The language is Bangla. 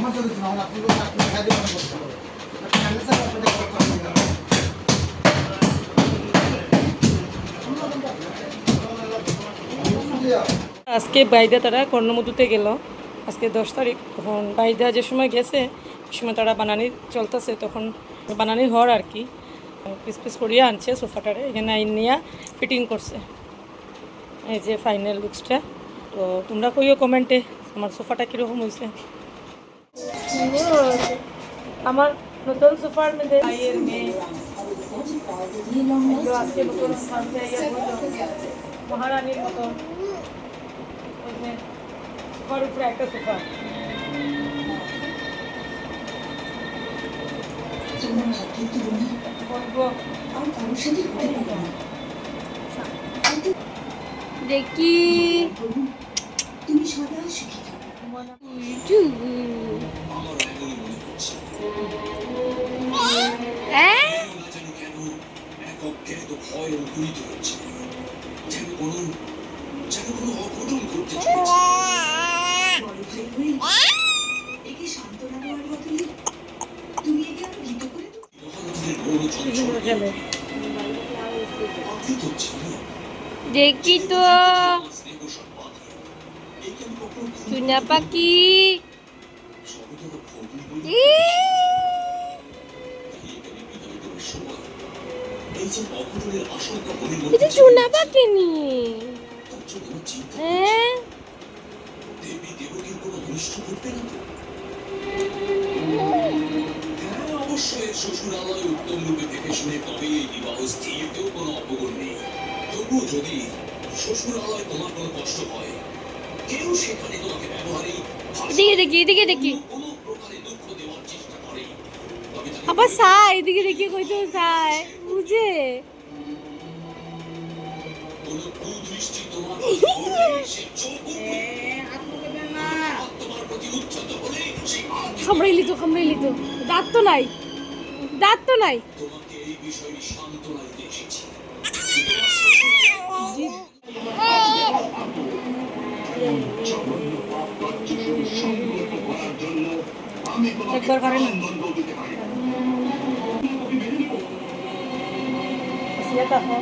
আমার না। আজকে বাইদা তারা কর্ণমধুতে গেল। আজকে দশ তারিখ, তখন বাইদা যে সময় গেছে সময় তারা বানানি চলতেছে, তখন বানানি হওয়ার আর কি। পিস পিস করিয়া আনছে সোফাটারে, এখানে আইন নিয়ে ফিটিং করছে। এই যে ফাইনাল লুকসটা তো তোমরা কইও কমেন্টে আমার সোফাটা কীরকম হয়েছে আমার নতুন সোফার মধ্যে ভাইয়ের মেয়ে। তো আজকে নতুন সামনে আইয়া বলল, মহারানীর মতো। ওই যে সোফার উপরে একটা সোফা বলব দেখি হ্যাঁ এক অজ্ঞাত ভয় অঙ্কুরিত হচ্ছে যেন কোনো যেন কোনো অঘটন ঘটতে চলেছে একে সান্ত্বনা দেওয়ার বদলে এটা চুনা পাখি নি তার জন্য আমার চিন্তা দেবী দেবকীর কোনো অনিষ্ট করতে না তো? অবশ্যই উত্তম রূপে দেখে শুনে তবেই এই বিবাহ স্থিরতেও কোনো অপগণ নেই। তবুও যদি শ্বশুরালয় তোমার কোনো কষ্ট হয় কেউ সেখানে তোমাকে ব্যবহারে এদিকে দেখি এদিকে দেখি। কোনো প্রকারে দুঃখ দেওয়ার চেষ্টা করে আবার সাই এদিকে দেখি কইতো সাই? খামড়াইলি তো খামড়াইলি তো। দাঁত তো নাই। দাঁত তো নাই। একবার পারে না সিয়া তাহলে